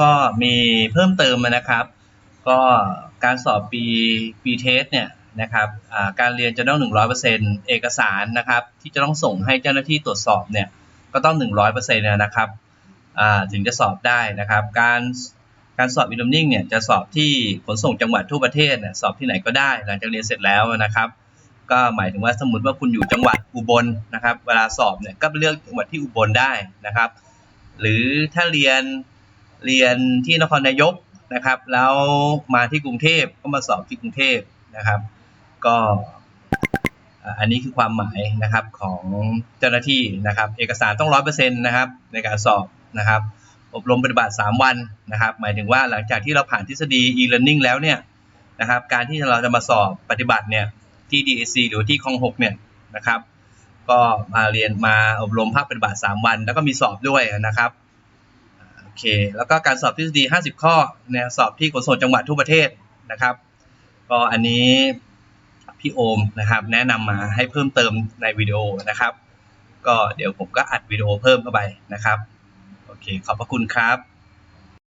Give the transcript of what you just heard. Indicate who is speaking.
Speaker 1: ก็มีเพิ่มเติมนะครับ ก็การสอบปีปีเทสเนี่ยนะครับการเรียนจะต้อง100%เอกสารนะครับ ที่จะต้องส่งให้เจ้าหน้าที่ตรวจสอบเนี่ยก็ต้อง 100%นะครับถึงจะสอบได้นะครับ การการสอบ e-learning เนี่ยจะสอบที่ขนส่งจังหวัดทั่วประเทศเนี่ยสอบที่ไหนก็ได้ หลังจากเรียนเสร็จแล้วนะครับ ก็หมายถึงว่าสมมติว่าคุณอยู่จังหวัดอุบลนะครับ เวลาสอบเนี่ยก็เลือกจังหวัดที่อุบลได้นะครับ หรือถ้าเรียน เรียนที่นครนายกนะครับ แล้วมาที่กรุงเทพก็มาสอบที่กรุงเทพนะครับ ก็อันนี้คือความหมายนะครับของเจ้าหน้าที่นะครับ เอกสารต้องร้อยเปอร์เซ็นต์นะครับในการสอบนะครับ อบรมปฏิบัติ 3 วันนะครับ หมายถึงว่าหลังจากที่เราผ่านทฤษฎี e-learning แล้วเนี่ยนะครับ การที่เราจะมาสอบปฏิบัติเนี่ยที่ DAC หรือที่คลองหกเนี่ยนะครับ ก็มาเรียนมาอบรมภาคปฏิบัติ 3 วัน แล้วก็มีสอบด้วยนะครับ เค แล้วก็การสอบทฤษฎี 50 ข้อนะสอบที่ขนส่งจังหวัดทั่วประเทศนะครับ ก็อันนี้พี่โอมนะครับ แนะนำมาให้เพิ่มเติมในวิดีโอนะครับ ก็เดี๋ยวผมก็อัดวิดีโอเพิ่มเข้าไปนะครับ โอเค ขอบพระคุณครับ